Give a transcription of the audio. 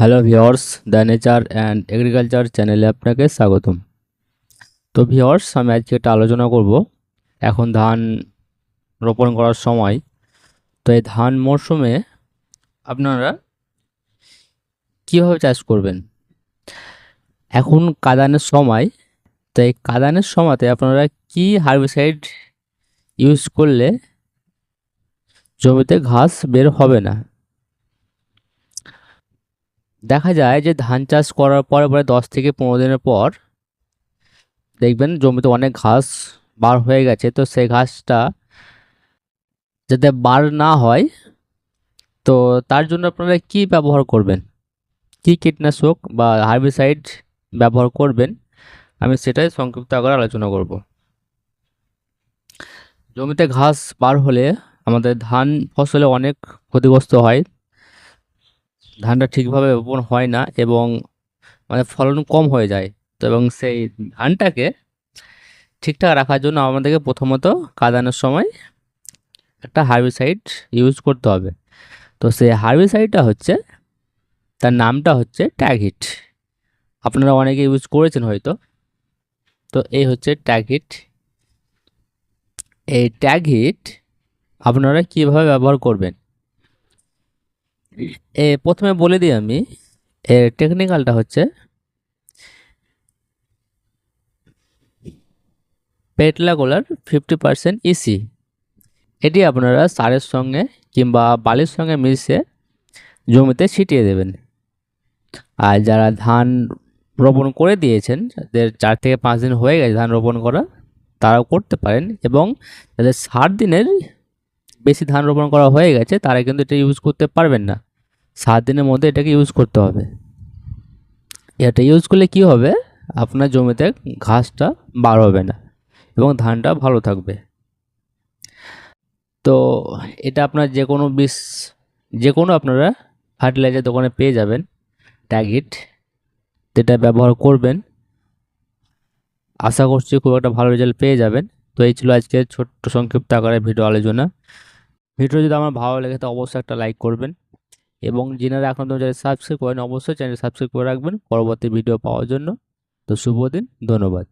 Hello viewers the nature and agriculture চ্যানেলে আপনাকে স্বাগতম। তো ভিওর্স আমি আজকে একটা আলোচনা করব। এখন ধান রোপণ করার সময়, তো এই ধান মরশুমে আপনারা কীভাবে চাষ করবেন? এখন কাদানের সময়, তো এই কাদানের সময়তে আপনারা কি হার্বিসাইড ইউজ করলে জমিতে ঘাস বের হবে না? দেখা যায় যে ধান চাষ করার পরে পরে দশ থেকে পনেরো দিনের পর দেখবেন জমিতে অনেক ঘাস বার হয়ে গেছে। তো সেই ঘাসটা যাতে বার না হয়, তো তার জন্য আপনারা কি ব্যবহার করবেন? কি কীটনাশক বা হার্বিসাইড ব্যবহার করবেন? আমি সেটাই সংক্ষিপ্ত আকারে আলোচনা করব। জমিতে ঘাস বার হলে আমাদের ধান ফসলে অনেক ক্ষতিগ্রস্ত হয়। ধানটা ঠিকভাবে রোপণ হয় না এবং মানে ফলন কম হয়ে যায়। তো এবং সেই ধানটাকে ঠিকঠাক রাখার জন্য আমাদেরকে প্রথমত কাদানোর সময় একটা হার্বিসাইড ইউজ করতে হবে। তো সেই হার্বিসাইডটা হচ্ছে, তার নামটা হচ্ছে ট্যাগহিট আপনারা অনেকে ইউজ করেছেন হয়তো। তো এই হচ্ছে ট্যাগহিট এই ট্যাগহিট আপনারা কীভাবে ব্যবহার করবেন? এ, প্রথমে বলে দিই আমি এর টেকনিক্যালটা হচ্ছে পেটলাগোলার ফিফটি পার্সেন্ট ইসি এটি আপনারা সারের সঙ্গে কিংবা বালির সঙ্গে মিশিয়ে জমিতে ছিটিয়ে দেবেন। আর যারা ধান রোপণ করে দিয়েছেন যাদের চার থেকে পাঁচ দিন হয়ে গেছে ধান রোপণ করা, তারাও করতে পারেন এবং যাদের ষাট দিনের বেশি ধান রোপণ করা হয়ে গেছে, তারা কিন্তু এটা ইউজ করতে পারবেন না। সাত দিনের মধ্যে এটাকে ইউজ করতে হবে। এটা ইউজ করলে কি হবে? আপনার জমিতে ঘাসটা বার হবে না এবং ধানটা ভালো থাকবে। তো এটা আপনার যে কোনো বিষ যে কোনো আপনারা ফার্টিলাইজার দোকানে পেয়ে যাবেন। ট্যাগিট যেটা ব্যবহার করবেন। আশা করছি খুব একটা ভালো রেজাল্ট পেয়ে যাবেন। তো এই ছিল আজকে ছোট্ট সংক্ষিপ্ত আকারে ভিডিও আলোচনা। ভিডিও যদি আমার ভালো লেগে তো অবশ্যই একটা লাইক করবেন। এবং যিনারা এখন চ্যানেল সাবস্ক্রাইব করেন, অবশ্যই চ্যানেল সাবস্ক্রাইব করে রাখবেন। পরবর্তী ভিডিও পাওয়ার জন্য। তো শুভ দিন, ধন্যবাদ।